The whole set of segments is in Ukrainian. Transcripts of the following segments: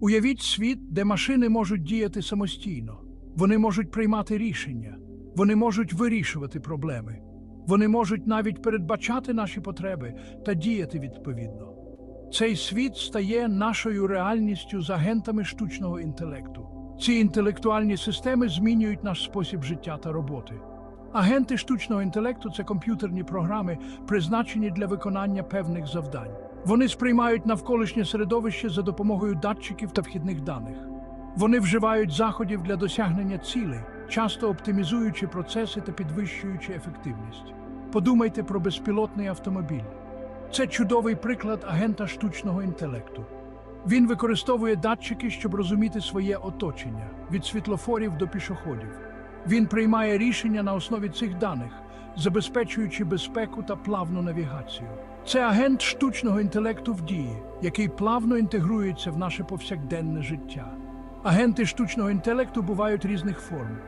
Уявіть світ, де машини можуть діяти самостійно. Вони можуть приймати рішення, вони можуть вирішувати проблеми, вони можуть навіть передбачати наші потреби та діяти відповідно. Цей світ стає нашою реальністю з агентами штучного інтелекту. Ці інтелектуальні системи змінюють наш спосіб життя та роботи. Агенти штучного інтелекту це комп'ютерні програми, призначені для виконання певних завдань. Вони сприймають навколишнє середовище за допомогою датчиків та вхідних даних. Вони вживають заходів для досягнення цілей, часто оптимізуючи процеси та підвищуючи ефективність. Подумайте про безпілотний автомобіль. Це чудовий приклад агента штучного інтелекту. Він використовує датчики, щоб розуміти своє оточення від світлофорів до пішоходів. Він приймає рішення на основі цих даних, забезпечуючи безпеку та плавну навігацію. Це агент штучного інтелекту в дії, який плавно інтегрується в наше повсякденне життя. Агенти штучного інтелекту бувають різних форм.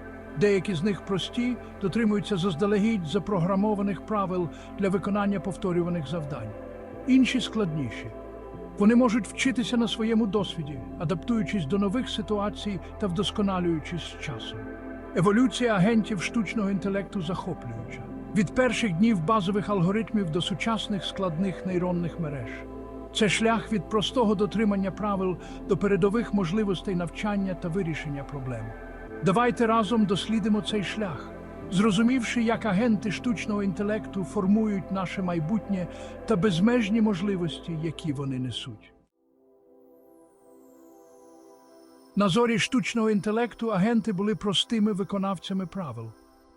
Деякі з них прості, дотримуються заздалегідь запрограмованих правил для виконання повторюваних завдань. Інші складніші. Вони можуть вчитися на своєму досвіді, адаптуючись до нових ситуацій та вдосконалюючись з часом. Еволюція агентів штучного інтелекту захоплююча. Від перших днів базових алгоритмів до сучасних складних нейронних мереж. Це шлях від простого дотримання правил до передових можливостей навчання та вирішення проблем. Давайте разом дослідимо цей шлях, зрозумівши, як агенти штучного інтелекту формують наше майбутнє та безмежні можливості, які вони несуть. На зорі штучного інтелекту агенти були простими виконавцями правил.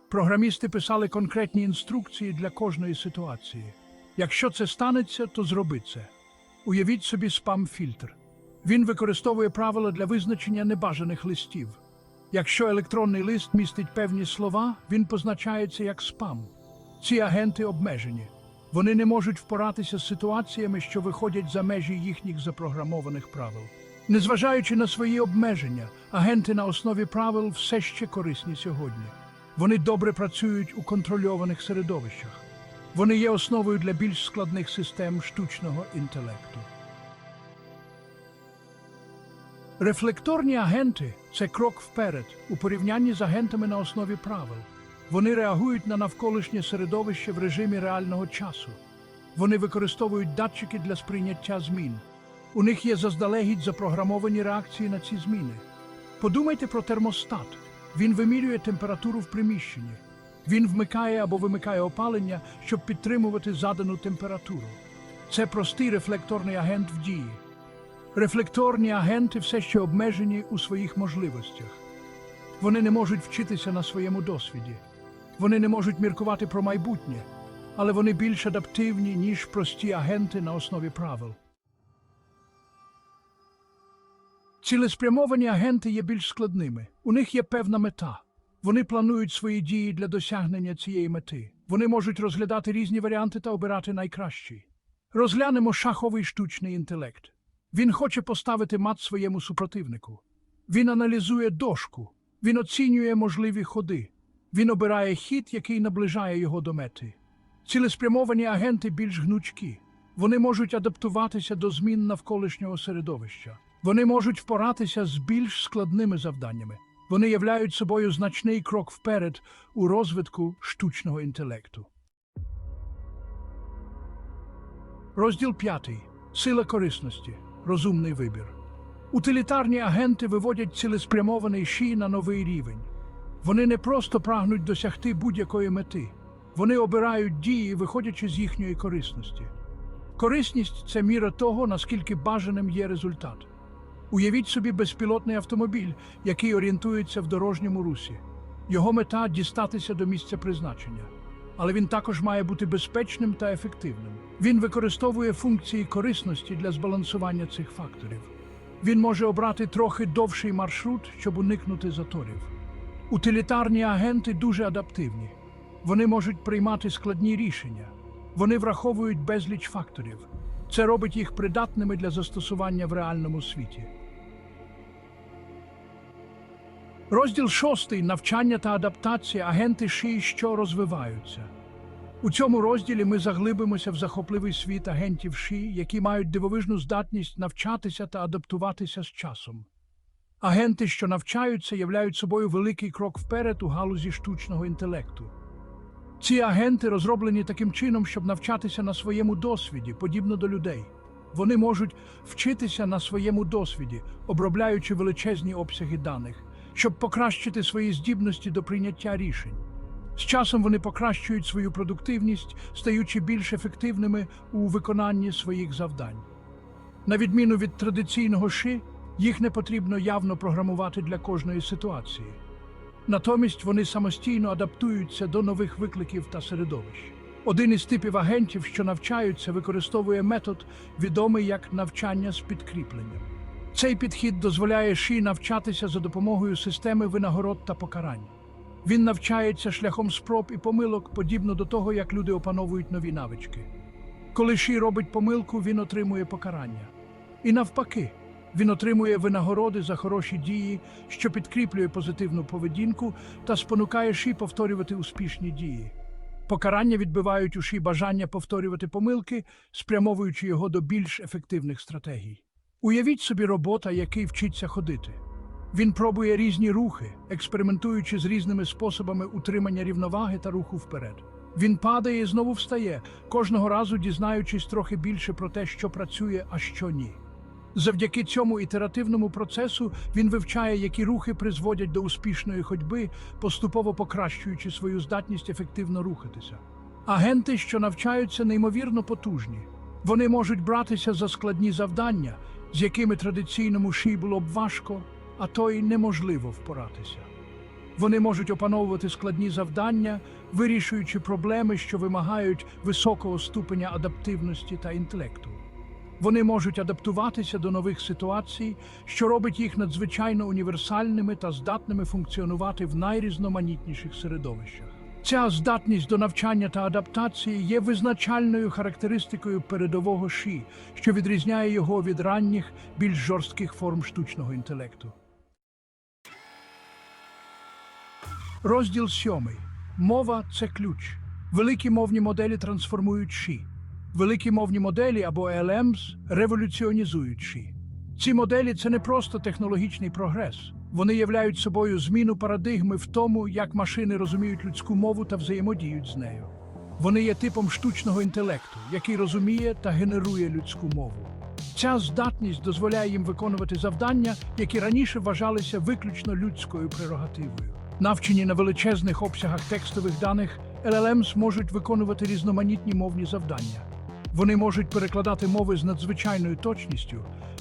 Програмісти писали конкретні інструкції для кожної ситуації. Якщо це станеться, то зроби це. Уявіть собі спам-фільтр. Він використовує правила для визначення небажаних листів. Якщо електронний лист містить певні слова, він позначається як спам. Ці агенти обмежені. Вони не можуть впоратися з ситуаціями, що виходять за межі їхніх запрограмованих правил. Незважаючи на свої обмеження, агенти на основі правил все ще корисні сьогодні. Вони добре працюють у контрольованих середовищах. Вони є основою для більш складних систем штучного інтелекту. Рефлекторні агенти це крок вперед у порівнянні з агентами на основі правил. Вони реагують на навколишнє середовище в режимі реального часу. Вони використовують датчики для сприйняття змін. У них є заздалегідь запрограмовані реакції на ці зміни. Подумайте про термостат. Він вимірює температуру в приміщенні. Він вмикає або вимикає опалення, щоб підтримувати задану температуру. Це простий рефлекторний агент в дії. Рефлекторні агенти все ще обмежені у своїх можливостях. Вони не можуть вчитися на своєму досвіді. Вони не можуть міркувати про майбутнє, але вони більш адаптивні, ніж прості агенти на основі правил. Цілеспрямовані агенти є більш складними. У них є певна мета. Вони планують свої дії для досягнення цієї мети. Вони можуть розглядати різні варіанти та обирати найкращий. Розглянемо шаховий штучний інтелект. Він хоче поставити мат своєму супротивнику. Він аналізує дошку, він оцінює можливі ходи. Він обирає хід, який наближає його до мети. Цілеспрямовані агенти більш гнучкі. Вони можуть адаптуватися до змін навколишнього середовища. Вони можуть впоратися з більш складними завданнями. Вони являють собою значний крок вперед у розвитку штучного інтелекту. Розділ 5. Сила корисності. Розумний вибір. Утилітарні агенти виводять цілеспрямований ші на новий рівень. Вони не просто прагнуть досягти будь-якої мети. Вони обирають дії, виходячи з їхньої корисності. Корисність це міра того, наскільки бажаним є результат. Уявіть собі безпілотний автомобіль, який орієнтується в дорожньому русі. Його мета дістатися до місця призначення. Але він також має бути безпечним та ефективним. Він використовує функції корисності для збалансування цих факторів. Він може обрати трохи довший маршрут, щоб уникнути заторів. Утилітарні агенти дуже адаптивні. Вони можуть приймати складні рішення. Вони враховують безліч факторів. Це робить їх придатними для застосування в реальному світі. Розділ шостий навчання та адаптація агенти ШІ, що розвиваються. У цьому розділі ми заглибимося в захопливий світ агентів ШІ, які мають дивовижну здатність навчатися та адаптуватися з часом. Агенти, що навчаються, являють собою великий крок вперед у галузі штучного інтелекту. Ці агенти розроблені таким чином, щоб навчатися на своєму досвіді, подібно до людей. Вони можуть вчитися на своєму досвіді, обробляючи величезні обсяги даних, щоб покращити свої здібності до прийняття рішень. З часом вони покращують свою продуктивність, стаючи більш ефективними у виконанні своїх завдань. На відміну від традиційного ши, їх не потрібно явно програмувати для кожної ситуації. Натомість вони самостійно адаптуються до нових викликів та середовищ. Один із типів агентів, що навчаються, використовує метод, відомий як навчання з підкріпленням. Цей підхід дозволяє ШІ навчатися за допомогою системи винагород та покарань. Він навчається шляхом спроб і помилок, подібно до того, як люди опановують нові навички. Коли Ші робить помилку, він отримує покарання. І навпаки, він отримує винагороди за хороші дії, що підкріплює позитивну поведінку та спонукає Ші повторювати успішні дії. Покарання відбивають у Ші бажання повторювати помилки, спрямовуючи його до більш ефективних стратегій. Уявіть собі робота, який вчиться ходити. Він пробує різні рухи, експериментуючи з різними способами утримання рівноваги та руху вперед. Він падає і знову встає, кожного разу дізнаючись трохи більше про те, що працює, а що ні. Завдяки цьому ітеративному процесу він вивчає, які рухи призводять до успішної ходьби, поступово покращуючи свою здатність ефективно рухатися. Агенти, що навчаються, неймовірно потужні. Вони можуть братися за складні завдання, з якими традиційному ші було б важко, а то й неможливо впоратися. Вони можуть опановувати складні завдання, вирішуючи проблеми, що вимагають високого ступеня адаптивності та інтелекту. Вони можуть адаптуватися до нових ситуацій, що робить їх надзвичайно універсальними та здатними функціонувати в найрізноманітніших середовищах. Ця здатність до навчання та адаптації є визначальною характеристикою передового ШІ, що відрізняє його від ранніх, більш жорстких форм штучного інтелекту. Розділ сьомий. Мова це ключ. Великі мовні моделі трансформують ші. Великі мовні моделі або LLMs революціонізують ші. Ці моделі це не просто технологічний прогрес. Вони являють собою зміну парадигми в тому, як машини розуміють людську мову та взаємодіють з нею. Вони є типом штучного інтелекту, який розуміє та генерує людську мову. Ця здатність дозволяє їм виконувати завдання, які раніше вважалися виключно людською прерогативою. Навчені на величезних обсягах текстових даних, LLMs можуть виконувати різноманітні мовні завдання. Вони можуть перекладати мови з надзвичайною точністю,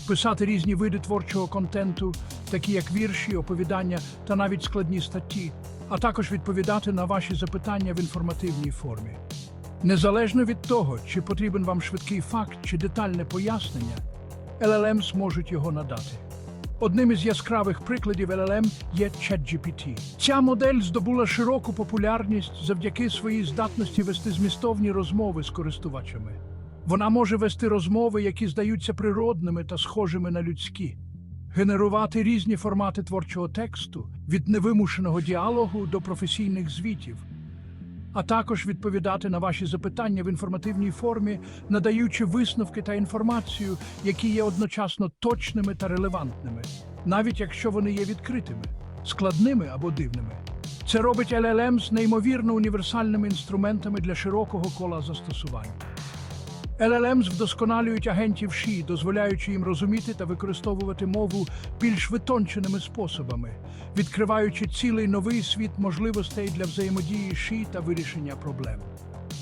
писати різні види творчого контенту, такі як вірші, оповідання та навіть складні статті, а також відповідати на ваші запитання в інформативній формі. Незалежно від того, чи потрібен вам швидкий факт чи детальне пояснення, LLMs можуть його надати. Одним із яскравих прикладів LLM є ChatGPT. Ця модель здобула широку популярність завдяки своїй здатності вести змістовні розмови з користувачами. Вона може вести розмови, які здаються природними та схожими на людські, генерувати різні формати творчого тексту від невимушеного діалогу до професійних звітів, а також відповідати на ваші запитання в інформативній формі, надаючи висновки та інформацію, які є одночасно точними та релевантними, навіть якщо вони є відкритими, складними або дивними. Це робить LLM з неймовірно універсальними інструментами для широкого кола застосувань. LLMs вдосконалюють агентів ШІ, дозволяючи їм розуміти та використовувати мову більш витонченими способами, відкриваючи цілий новий світ можливостей для взаємодії ШІ та вирішення проблем.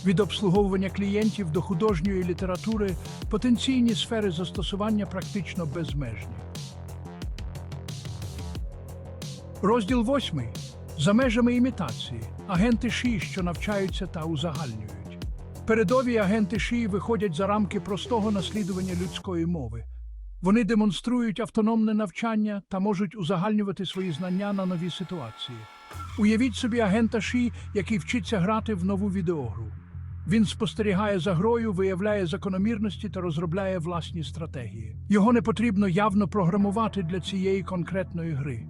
Від обслуговування клієнтів до художньої літератури потенційні сфери застосування практично безмежні. Розділ восьмий. За межами імітації. Агенти ШІ, що навчаються та узагальнюють. Передові агенти ШІ виходять за рамки простого наслідування людської мови. Вони демонструють автономне навчання та можуть узагальнювати свої знання на нові ситуації. Уявіть собі агента ШІ, який вчиться грати в нову відеогру. Він спостерігає за грою, виявляє закономірності та розробляє власні стратегії. Його не потрібно явно програмувати для цієї конкретної гри.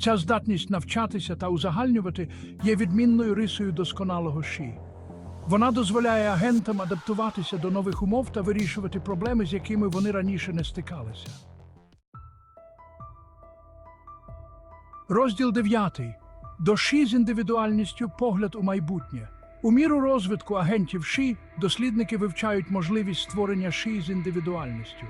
Ця здатність навчатися та узагальнювати є відмінною рисою досконалого ШІ. Вона дозволяє агентам адаптуватися до нових умов та вирішувати проблеми, з якими вони раніше не стикалися. Розділ 9. Доші з індивідуальністю погляд у майбутнє. У міру розвитку агентів ШІ дослідники вивчають можливість створення ШІ з індивідуальністю.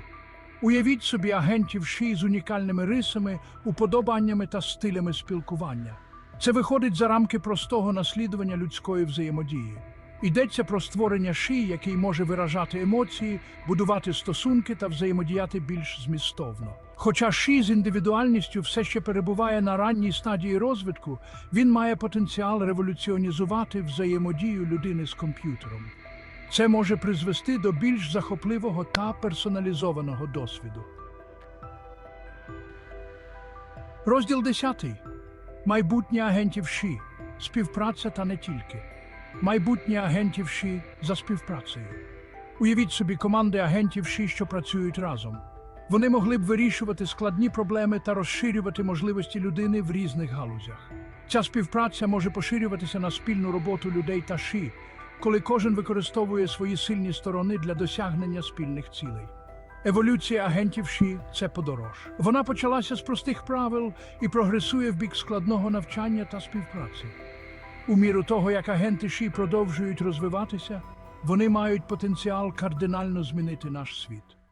Уявіть собі агентів ШІ з унікальними рисами, уподобаннями та стилями спілкування. Це виходить за рамки простого наслідування людської взаємодії. Йдеться про створення ши, який може виражати емоції, будувати стосунки та взаємодіяти більш змістовно. Хоча ши з індивідуальністю все ще перебуває на ранній стадії розвитку, він має потенціал революціонізувати взаємодію людини з комп'ютером. Це може призвести до більш захопливого та персоналізованого досвіду. Розділ 10. Майбутнє агентів ШІ. Співпраця та не тільки. Майбутнє агентів за співпрацею. Уявіть собі команди агентів що працюють разом. Вони могли б вирішувати складні проблеми та розширювати можливості людини в різних галузях. Ця співпраця може поширюватися на спільну роботу людей та ШІ, коли кожен використовує свої сильні сторони для досягнення спільних цілей. Еволюція агентів ШІ це подорож. Вона почалася з простих правил і прогресує в бік складного навчання та співпраці. У міру того, як агенти продовжують розвиватися, вони мають потенціал кардинально змінити наш світ.